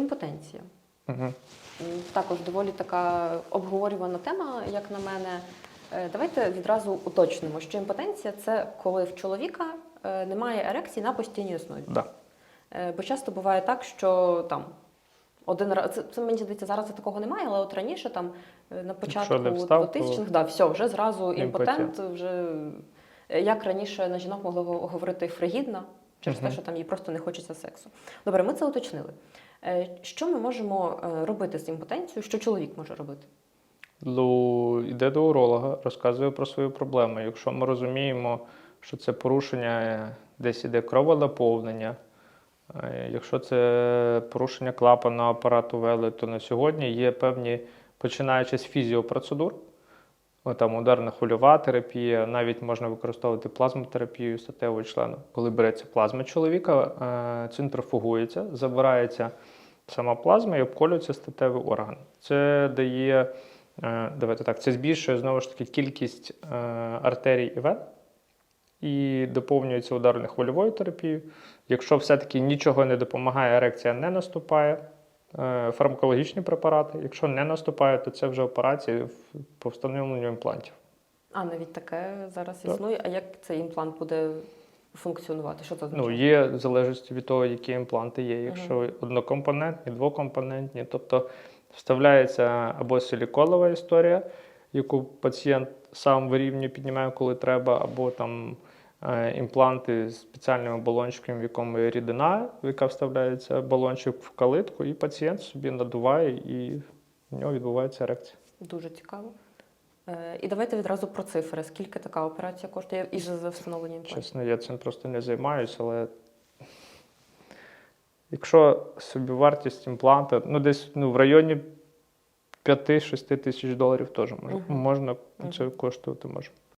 Імпотенція. Угу. Також доволі така обговорювана тема, як на мене. Е, Давайте відразу уточнимо, що імпотенція це коли в чоловіка е, немає ерекції на постійній основі. Да. Е, Бо часто буває так, що там один раз це, це мені здається, зараз такого немає, але от раніше там на початку не встав, 2000-х, да, все, вже зразу імпотент. імпотент, вже як раніше на жінок могли говорити фригідна, через те, що там їй просто не хочеться сексу. Добре, ми це уточнили. Е, Що ми можемо е, робити з імпотенцією? Що чоловік може робити? Ну, йде до уролога, розказує про свою проблему. Якщо ми розуміємо, що це порушення е, десь іде кровонаповнення, якщо це порушення клапаного апарату вели, то на сьогодні є певні, починаючи з фізіопроцедур, там ударна хвильова терапія, навіть можна використовувати плазмотерапію статевого члену. Коли береться плазма чоловіка, е, центрофугується, забирається сама плазма і обколюється статевий орган. Це дає, е, давайте так, це збільшує знову ж таки кількість е, артерій і вен і доповнюється ударно-хвильовою терапією. Якщо все-таки нічого не допомагає, ерекція не наступає, фармакологічні препарати. Якщо не наступає, то це вже операція в- по встановленню імплантів. А навіть таке зараз Так. існує. А як цей імплант буде функціонувати? Що це Ну, є в залежності від того, які імпланти є. Якщо однокомпонентні, двокомпонентні, тобто вставляється або силіконова історія, яку пацієнт сам вирівнює, піднімає, коли треба, або там е, імпланти з спеціальними балончиками, в якому є рідина, в яка вставляється балончик в калитку, і пацієнт собі надуває, і в нього відбувається ерекція. Дуже цікаво. Е, І давайте відразу про цифри. Скільки така операція коштує і за встановлення імплантів? Чесно, я цим просто не займаюся, але якщо собівартість імпланта, ну десь ну, в районі 5-6 тисяч доларів теж може, Мгм. можна це коштувати може.